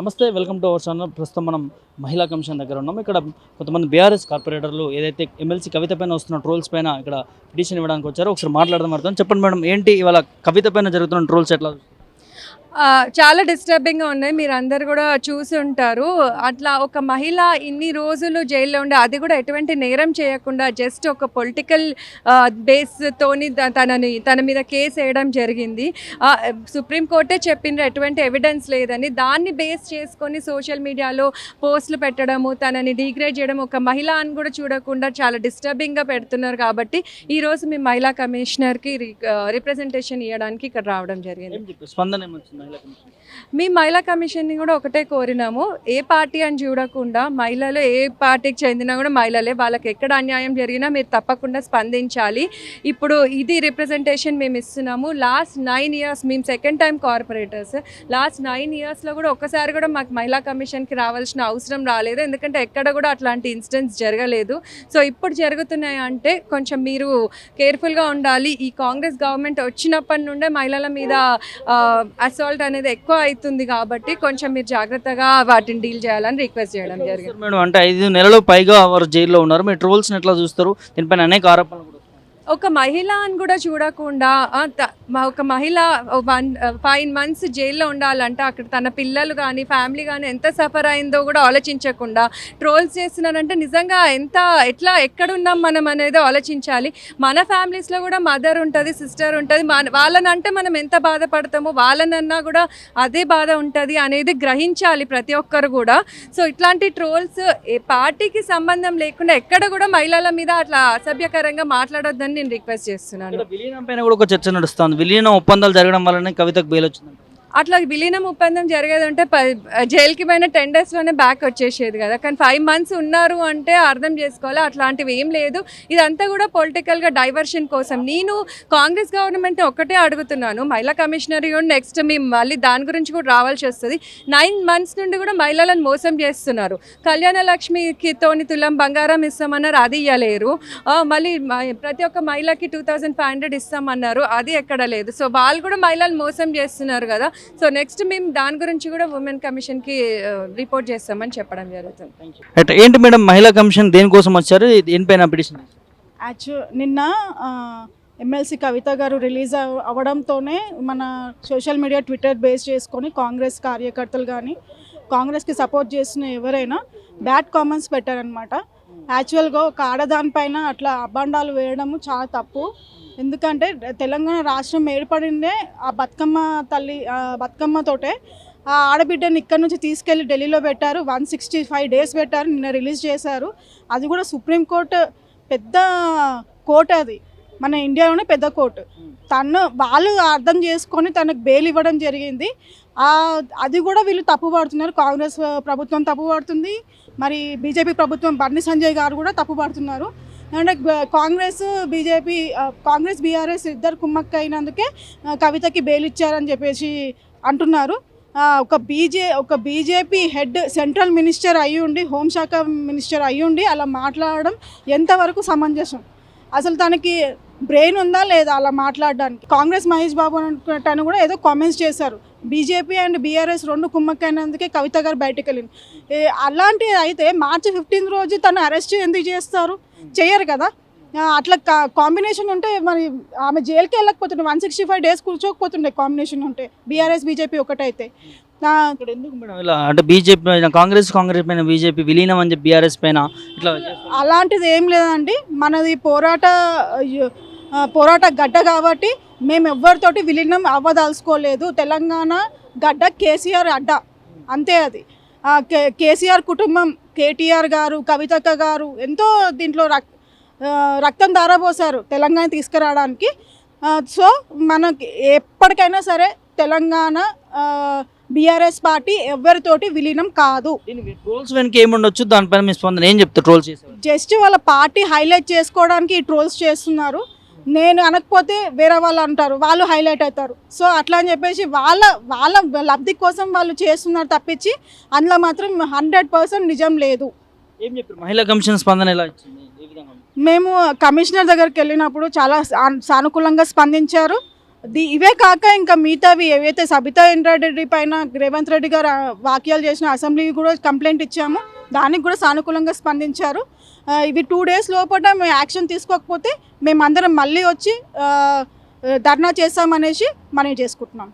నమస్తే welcome to our channel ప్రస్తుతం మనం మహిళా కమిషన్ దగ్గర ఉన్నాం. ఇక్కడ కొంతమంది బీఆర్ఎస్ కార్పొరేటర్లు ఏదైతే ఎమ్మెల్సీ కవిత పైన వస్తున్న ట్రోల్స్ పైన ఇక్కడ పిటిషన్ ఇవ్వడానికి వచ్చారో ఒకసారి మాట్లాడదాం అర్థం. చెప్పండి మేడం ఏంటి ఇవాళ కవిత పైన జరుగుతున్న ట్రోల్స్ ఎట్లా? చాలా డిస్టర్బింగ్గా ఉన్నాయి. మీరు అందరు కూడా చూసి ఉంటారు. అట్లా ఒక మహిళ ఇన్ని రోజులు జైల్లో ఉండే అది కూడా ఎటువంటి నేరం చేయకుండా జస్ట్ ఒక పొలిటికల్ బేస్తోని తనని తన మీద కేసు వేయడం జరిగింది. సుప్రీంకోర్టే చెప్పిండ్రు ఎటువంటి ఎవిడెన్స్ లేదని దాన్ని బేస్ చేసుకొని సోషల్ మీడియాలో పోస్టులు పెట్టడము తనని డిగ్రేడ్ చేయడం ఒక మహిళ అని కూడా చూడకుండా చాలా డిస్టర్బింగ్గా పెడుతున్నారు కాబట్టి ఈరోజు మీ మహిళా కమిషనర్కి రిప్రజెంటేషన్ ఇవ్వడానికి ఇక్కడ రావడం జరిగింది. స్పందన మీ మహిళా కమిషన్ని కూడా ఒకటే కోరినాము. ఏ పార్టీ అని చూడకుండా మహిళలు ఏ పార్టీకి చెందినా కూడా మహిళలే. వాళ్ళకి ఎక్కడ అన్యాయం జరిగినా మీరు తప్పకుండా స్పందించాలి. ఇప్పుడు ఇది రిప్రజెంటేషన్ మేము ఇస్తున్నాము. లాస్ట్ నైన్ ఇయర్స్ మేము second time corporators last nine ఇయర్స్లో కూడా ఒక్కసారి కూడా మాకు మహిళా కమిషన్కి రావాల్సిన అవసరం రాలేదు. ఎందుకంటే ఎక్కడ కూడా అట్లాంటి ఇన్సిడెంట్స్ జరగలేదు. సో ఇప్పుడు జరుగుతున్నాయి అంటే కొంచెం మీరు కేర్ఫుల్గా ఉండాలి. ఈ కాంగ్రెస్ గవర్నమెంట్ వచ్చినప్పటి నుండే మహిళల మీద అసాల్ట్ అనేది ఎక్కువ అవుతుంది కాబట్టి కొంచెం మీరు జాగ్రత్తగా వాటిని డీల్ చేయాలని రిక్వెస్ట్ చేయడం జరిగింది. మేడం అంటే ఐదు నెలలు పైగా వారు జైల్లో ఉన్నారు. మీరు ట్రోల్స్ని ఎట్లా చూస్తారు? దీనిపైన అనేక ఆరోపణలు. ఒక మహిళ అని కూడా చూడకుండా మా ఒక మహిళ వన్ ఫైవ్ మంత్స్ జైల్లో ఉండాలంటే. అక్కడ తన పిల్లలు కానీ ఫ్యామిలీ కానీ ఎంత సఫర్ అయిందో కూడా ఆలోచించకుండా ట్రోల్స్ చేస్తున్నారంటే నిజంగా ఎంత ఎట్లా ఎక్కడున్నాం మనం అనేది ఆలోచించాలి. మన ఫ్యామిలీస్లో కూడా మదర్ ఉంటుంది సిస్టర్ ఉంటుంది. మన వాళ్ళనంటే మనం ఎంత బాధపడతామో వాళ్ళనన్నా కూడా అదే బాధ ఉంటుంది అనేది గ్రహించాలి ప్రతి ఒక్కరు కూడా. సో ఇట్లాంటి ట్రోల్స్ ఏ పార్టీకి సంబంధం లేకుండా ఎక్కడ కూడా మహిళల మీద అట్లా అసభ్యకరంగా మాట్లాడొద్దని నేను రిక్వెస్ట్ చేస్తున్నాను. విలీనం పైన కూడా ఒక చర్చ నడుస్తుంది. విలీన ఒప్పందాలు జరగడం వల్లనే కవితకు బెయిల్ వచ్చింది అట్లా విలీనం ఒప్పందం జరిగేది అంటే ప- జైలుకి పోయిన టెన్ డేస్లోనే బ్యాక్ వచ్చేసేది కదా. కానీ ఫైవ్ మంత్స్ ఉన్నారు అంటే అర్థం చేసుకోవాలి. అట్లాంటివి ఏం లేదు. ఇదంతా కూడా పొలిటికల్గా డైవర్షన్ కోసం. నేను కాంగ్రెస్ గవర్నమెంట్ ఒక్కటే అడుగుతున్నాను. మహిళా కమిషనర్ నెక్స్ట్ మేము మళ్ళీ దాని గురించి కూడా రావాల్సి వస్తుంది. నైన్ మంత్స్ నుండి కూడా మహిళలను మోసం చేస్తున్నారు. కళ్యాణ లక్ష్మికి తోని తులం బంగారం ఇస్తామన్నారు. అది ఇవ్వలేరు మళ్ళీ ప్రతి ఒక్క మహిళకి టూ థౌజండ్ ఫైవ్ హండ్రెడ్ ఇస్తామన్నారు. అది ఎక్కడ లేదు. సో వాళ్ళు కూడా మహిళలు మోసం చేస్తున్నారు కదా. సో నెక్స్ట్ మేము దాని గురించి కూడా ఉమెన్ కమిషన్కి రిపోర్ట్ చేస్తామని చెప్పడం జరుగుతుంది. అంటే ఏంటి మేడం మహిళా కమిషన్ దేనికోసం వచ్చారు? దేనిపైన పిటిషన్? యాక్చు నిన్న ఎమ్మెల్సీ కవిత గారు రిలీజ్ అవ- అవ్వడంతోనే మన సోషల్ మీడియా ట్విట్టర్ బేస్ చేసుకొని కాంగ్రెస్ కార్యకర్తలు కానీ కాంగ్రెస్కి సపోర్ట్ చేసిన ఎవరైనా బ్యాడ్ కామెంట్స్ పెట్టారనమాట యాక్చువల్గా ఒక ఆడదానిపైన అట్లా అబ్బండాలు వేయడము చాలా తప్పు. ఎందుకంటే తెలంగాణ రాష్ట్రం ఏర్పడిందే ఆ బతుకమ్మ తల్లి బతుకమ్మతోటే ఆ ఆడబిడ్డని ఇక్కడ నుంచి తీసుకెళ్ళి ఢిల్లీలో పెట్టారు. వన్ సిక్స్టీ ఫైవ్ డేస్ పెట్టారు. నిన్న రిలీజ్ చేశారు. అది కూడా సుప్రీంకోర్టు పెద్ద కోర్టు అది. మన ఇండియాలోనే పెద్ద కోర్టు. తను వాళ్ళు అర్థం చేసుకొని తనకు బెయిల్ ఇవ్వడం జరిగింది. అది కూడా వీళ్ళు తప్పుపడుతున్నారు కాంగ్రెస్ ప్రభుత్వం తప్పుపడుతుంది మరి బీజేపీ ప్రభుత్వం బండి సంజయ్ గారు కూడా తప్పుపడుతున్నారు అంటే కాంగ్రెస్ బీజేపీ కాంగ్రెస్ బీఆర్ఎస్ ఇద్దరు కుమ్మక్క అయినందుకే కవితకి బెయిల్ ఇచ్చారని చెప్పేసి అంటున్నారు. ఒక బీజే ఒక బీజేపీ హెడ్ సెంట్రల్ మినిస్టర్ అయ్యి ఉండి హోంశాఖ మినిస్టర్ అయ్యి ఉండి అలా మాట్లాడడం ఎంతవరకు సమంజసం? అసలు తనకి బ్రెయిన్ ఉందా లేదా అలా మాట్లాడడానికి? కాంగ్రెస్ మహేష్ బాబు అనుకున్నట్టు కూడా ఏదో కామెంట్స్ చేశారు. బీజేపీ అండ్ బీఆర్ఎస్ రెండు కుమ్మక్కైనందుకే కవిత గారు బయటకు వెళ్ళింది అలాంటిది అయితే మార్చి ఫిఫ్టీన్త్ రోజు తను అరెస్ట్ ఎందుకు చేస్తారు? చేయరు కదా. అట్లా కాంబినేషన్ ఉంటే మరి ఆమె జైలుకి వెళ్ళకపోతుండే. వన్ సిక్స్టీ ఫైవ్ డేస్ కూర్చోకపోతుండే కాంబినేషన్ ఉంటే. బీఆర్ఎస్ బీజేపీ ఒకటైతే. ఆ, ఇక్కడ ఎందుకు మేడం ఇలా అంటే బీజేపీ పైన కాంగ్రెస్ కాంగ్రెస్ పైన బీజేపీ విలీనం అని చెప్పి బీఆర్ఎస్ పైన ఇట్లా. అలాంటిది ఏం లేదండి. మనది పోరాట పోరాట గడ్డ కాబట్టి మేము ఎవ్వరితోటి విలీనం అవ్వదలుచుకోలేదు. తెలంగాణ గడ్డ కేసీఆర్ అడ్డ. అంతే అది. కేసీఆర్ కుటుంబం కేటీఆర్ గారు కవితక్క గారు ఎంతో దీంట్లో రక్ రక్తం ధారపోసారు తెలంగాణ తీసుకురావడానికి. సో మనకి ఎప్పటికైనా సరే తెలంగాణ బీఆర్ఎస్ పార్టీ ఎవరితోటి విలీనం కాదు. ట్రోల్స్ వెనక ఏముండొచ్చు? దానిపైన మీ స్పందన ఏం చెప్తారు? ట్రోల్ చేసేవారు జస్ట్ వాళ్ళ పార్టీ హైలైట్ చేసుకోవడానికి ఈ ట్రోల్స్ చేస్తున్నారు. నేను అనకపోతే వేరే వాళ్ళు అంటారు వాళ్ళు హైలైట్ అవుతారు. సో అట్లా అని చెప్పేసి వాళ్ళ వాళ్ళ లబ్ధి కోసం వాళ్ళు చేస్తున్నారు తప్పించి అందులో మాత్రం హండ్రెడ్ పర్సెంట్ నిజం లేదు. ఏం చెప్పారు? మహిళా కమిషన్ స్పందన ఎలా? మేము కమిషనర్ దగ్గరికి వెళ్ళినప్పుడు చాలా సానుకూలంగా స్పందించారు. ది ఇవే కాక ఇంకా మిగతావి ఏవైతే సబితా ఇంద్రారెడ్డి పైన రేవంత్ రెడ్డి గారు వాక్యాలు చేసిన అసెంబ్లీ కూడా కంప్లైంట్ ఇచ్చాము. దానికి కూడా సానుకూలంగా స్పందించారు. ఇవి టూ డేస్ లోపల మేము యాక్షన్ తీసుకోకపోతే మేమందరం మళ్ళీ వచ్చి ధర్నా చేస్తామనేసి మనం చేసుకుంటున్నాం.